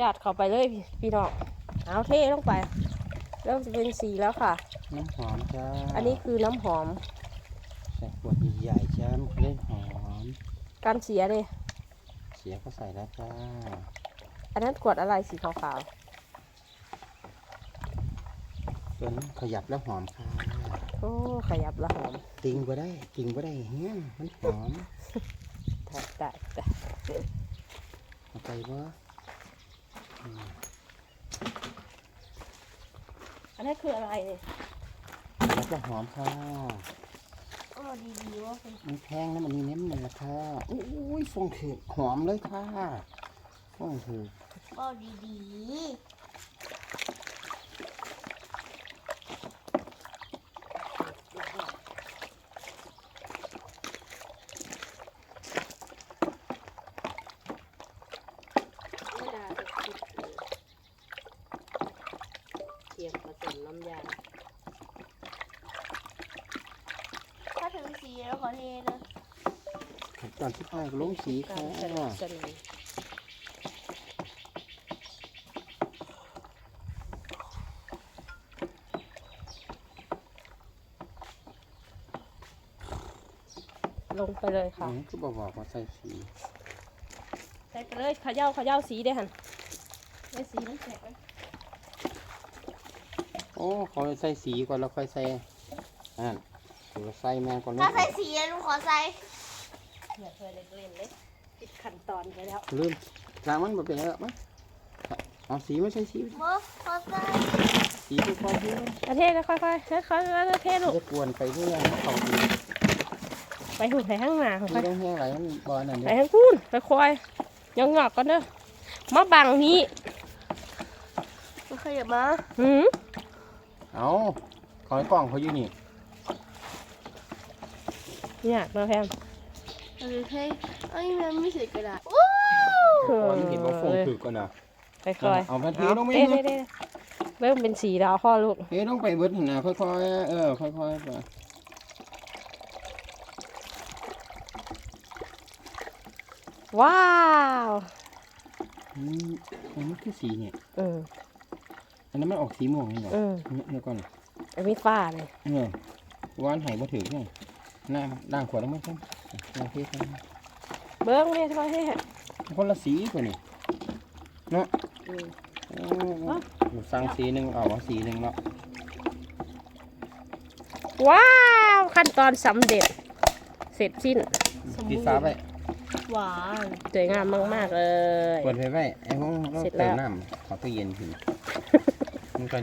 จัดเข้าไปเลยพี่พี่น้องเอาเทลงไป เริ่มจะเป็นสีแล้วค่ะ น้ำหอมจ้าอันนี้คือน้ำหอมใส่ขวดใหญ่ๆจ้ามันจะได้หอมกันเสียเลยเสียก็ใส่แล้วจ้า อันนั้นขวดอะไรสีขาวตัวนั้นขยับแล้วหอมค่ะๆโอ้ขยับและหอมติงก็ได้ติงก็ได้เฮียมันหอมได้ได้ได้เอาไปบ่ อันนั้นคืออะไรเนี่ยแล้วก็หอมค่ะโอ้ดีๆว่าเป็นมันแพงนะมันนี่เน้นมันละค่ะอุ้ยฟองถือหอมเลยค่ะฟองถือก็ดีไม่ได้จะคิดเลยเทียมผสมน้ำยาๆถ้าถึงสีแล้วขอเทเลยขั้นตอนที่ห้าก็ลงสีค่ะการสนับสนุนลงไปเลยค่ะอืมคือบอกบอกว่าใส่สีใส่ไปเลยเขย่าเขย่าสีได้หันได้สีมันแตกแล้วโอ้เขาใส่สีก่อนแล้วค่อยใส่อ่นเดี๋ยวใส่แม่ก่อนเลยถ้าใส่สีหนูขอใส่อย่าเคยเล่นเล่นเลยปิดขั้นตอนไปแล้วลืมจางมันบ่เป็นแล้วมั้ยเอาสีไม่ใช่สีเบอร์ขอใส่สีคือความที่ประเทศค่อยๆค่อยๆค่อยๆเทศลูกจะกวนไปเรื่อยเขาดีไปหุ่นไปข้างหน้าไม่ค่อยต้องแห้งไหลมันบอลนั่นๆเด้ไปข้างคูนไปควายยังหงอกกันเด้อมาบังนี้มันขยับมาหืม เอาขอยกล้องเขาอยู่นี่เนี่ยมาแพมเออเฮ้ยเอ้ยมันไม่ใส่กระดาษเอตอนนี้เห็นว่าฟงถือก่อนนะไปคอยเอามาเทลงไหมเต้เต้เริ่มเป็นสีดาวข้อลูกเฮ้ยต้องไปเบิดนะค่อยๆเออค่อยๆไปว้าว อืมอันนี้คือสีเนี่ยอืม อันนั้นมันออกสีม่วงนี่เหรออืมเดี๋ยวก่อนอันนี้ฟ้าเลยเออวานไห้บ่ถือไงหน้าด่างขวดแล้วมั้งครับโอเคครับเบิ้งเนี่ยค่อยให้คนละสีกว่านี่เนาะอืม โอ้หนูสั่งสีหนึ่งเอามาสีหนึ่งเนาะว้าวขั้นตอนสำเร็จ เสร็จสิ้นปิดฟ้าไปหวานสวยงามมาก ๆ เลย เปิดไฟไว้ไอ้ห้องเราเสร็จแล้เติวมน้ำขอตู้เย็นถึง มันก็